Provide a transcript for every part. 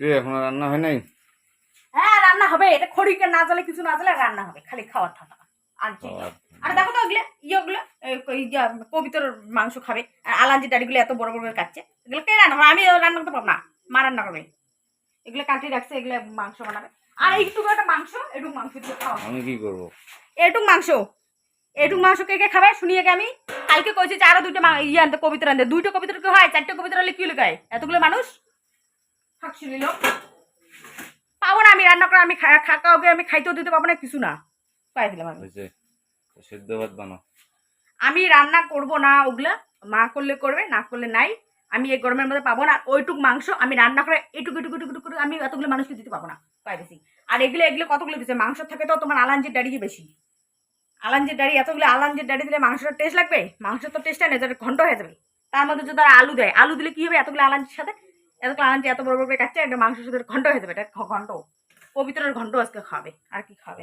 রে এখনও রান্না হয় নাই? হ্যাঁ রান্না হবে। এটা খড়িকে না জ্বালে কিছু না জ্বালে রান্না হবে। খালি খাওয়ার আর দেখো তো ওগুলো ইয়েগুলো মাংস খাবে। আর আলাঞ্জি ডাড়িগুলো এত বড় বড় করে কাটছে। এগুলো কে রান্না আমি রান্না করতে পারব না। মা রান্না করবে। এগুলো কাটিয়ে রাখছে এগুলো মাংস বানাবে। আর এইটুকু একটা মাংস এটুকু মাংস দিয়ে খাওয়া আমি কি করব? এটুক মাংস। এটুক মাংস কে কে খাবে? শুনিয়ে আমি। কালকে কইছি যে আরও দুটো ইয়ে আনতে কবিতা আনতে। দুইটা কবিতা কি হয়? চারটে কবিতা হলে কি লুকায় এতগুলো মানুষ? থাক শুনিল পাবো না আমি রান্না করে আমি খা- খা কাউকে আমি খাইতেও দিতে পারব না কিছু না। পাই দিলাম আমি। সেদ্ধ ভাত বানাও আমি রান্না করব না ওগুলা মা করলে করবে না করলে নাই। আমি এই গরমের মধ্যে পাবো না ওইটুক মাংস আমি রান্না করে এটুকু এটুকু এটুকু করে আমি এতগুলো মানুষকে দিতে পাবো না পাইতেছি আর এগুলো এগুলো কতগুলো দিচ্ছে মাংস থাকে তো তোমার আলাঞ্জির ডাড়ি বেশি। আলাঞ্জির ডাড়ি এতগুলো আলাঞ্জির ডাড়ি দিলে মাংসটা টেস্ট লাগবে? মাংসের তো টেস্ট নেই ঘন্ট হয়ে যাবে। তার মধ্যে যদি আলু দেয় আলু দিলে কি হবে এতগুলো আলাঞ্জির সাথে? এতগুলো আলাঞ্জি এত বড় বড় করে কাটছে একটা মাংসের সাথে ঘন্ট হয়ে যাবে এটা ঘন্ট। পবিত্রের ঘন্ট আজকে খাবে আর কি খাবে?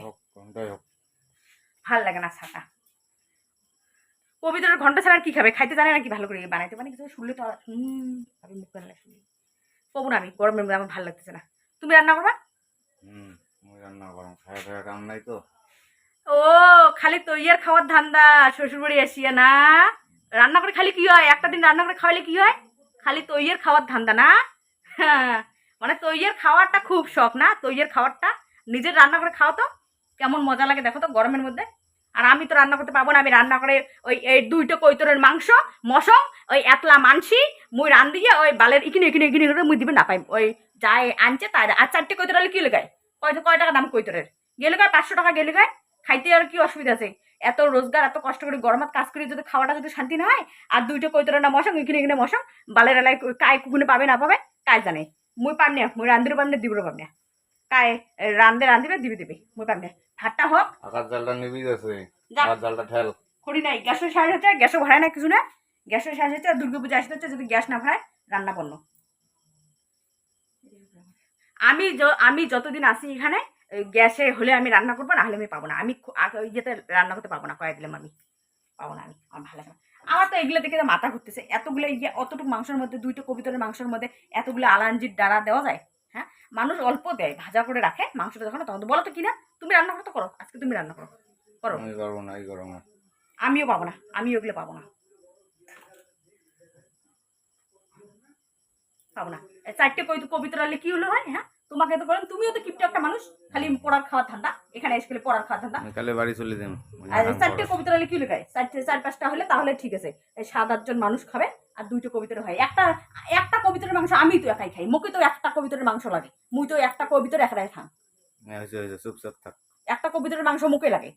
ভালো লাগে না ছাটা। পবিত্রের ঘণ্টা ছাড়া আর কি খাবে? খাইতে জানে না কি ভালো করে বানাইতে? মানে কিছু শুনলে তো হুম আমি মুখ বানালে শুনি কবো না আমি গরমের মধ্যে আমার ভালো লাগতেছে না। তুমি রান্না করবা? হুম আমি রান্না করো খায়া খায়া কাম নাই তো। ও খালি তৈয়ার খাওয়ার ধান্দা শ্বশুর বাড়ি আসিয়া না। রান্না করে খালি কি হয়? একটা দিন রান্না করে খাওয়ালে কি হয়? খালি তৈয়ার খাওয়ার ধান্দা না? হ্যাঁ, মানে তৈয়ার খাওয়ারটা খুব শখ না? তৈয়ার খাওয়ারটা? নিজের রান্না করে খাও তো। কেমন মজা লাগে দেখো তো গরমের মধ্যে। আর আমি তো রান্না করতে পারব না। আমি রান্না করে ওই এই দুইটা কৈতরের মাংস মশং ওই একলা মানসি মুই রান দিয়ে ওই বালের ইকিনে ইকিনে ইকিনে করে মুই দিবে না পাই ওই যাই আনছে তাই আর চারটে কৈতর হলে কি লেগায়? কয় কয় টাকা দাম কৈতরের? গেলে গায় পাঁচশো টাকা গেলে গায় খাইতে আর কি অসুবিধা আছে? এত রোজগার এত কষ্ট করে গরমাত কাজ করে যদি খাওয়াটা যদি শান্তি না হয় আর দুইটা কৈতরের না মশং এখানে এখানে মশং বালের এলাকায় কায় কুকুনে পাবে না পাবে কায় জানে। মুই পাম না মুই রান্ধিরও পাম না দিবরও পাম না। কায় রান্ধে রান্ধিবে দিবে দিবে মুই পাম না। ভাতটা হোক। আকাশ জালটা নিবি যা। আকাশ জালটা ঠেল। করি নাই গ্যাসের সাহায্য হচ্ছে গ্যাসও ভাড়ায় না কিছু না গ্যাসের সাহায্য হচ্ছে দুর্গা পূজা আসতে হচ্ছে যদি গ্যাস না ভাড়ায় রান্না বন্ধ আমি আমি যতদিন আসি এখানে গ্যাসে হলে আমি রান্না করব না হলে আমি পাবো না। আমি ওই ইয়েতে রান্না করতে পারব না কয়ে দিলাম আমি। পাবো না আমি আমার ভালো লাগে আমার তো এগুলো দেখে মাথা ঘুরতেছে। এতগুলো ইয়ে অতটুকু মাংসের মধ্যে দুইটা কবিতরের মাংসের মধ্যে এতগুলো আলাঞ্জির ডাড়া দেওয়া যায় হ্যাঁ? মানুষ অল্প দেয় ভাজা করে রাখে মাংসটা যখন তখন তো বলো তো কিনা তুমি রান্না করো তো করো আজকে তুমি রান্না করো করো। আমি পারব না এই গরমে। আমিও পাবো না আমি ওগুলো পাবো না। পাবো না। এই চারটে কবিতা রাখলে কি হলো হয় হ্যাঁ? তোমাকে তো বলেন তুমিও তো কিপটা একটা মানুষ। খালি পড়ার খাওয়া ধান্দা এখানে এসে পড়ার খাওয়া ধান্দা। কালে বাড়ি চলে দেন আর চারটে কবিতা হলে কি লেখায়? চারটে চার পাঁচটা হলে তাহলে ঠিক আছে। এই সাত আটজন মানুষ খাবে আর দুইটা কবিতার হয়। একটা একটা কবিতার মাংস আমি তো একাই খাই। মুখে তো একটা কবিতার মাংস লাগে। মুই তো একটা কবিতার একাই খাই হয়েছে হয়েছে। চুপচাপ থাক। একটা কবিতার মাংস মুখে লাগে।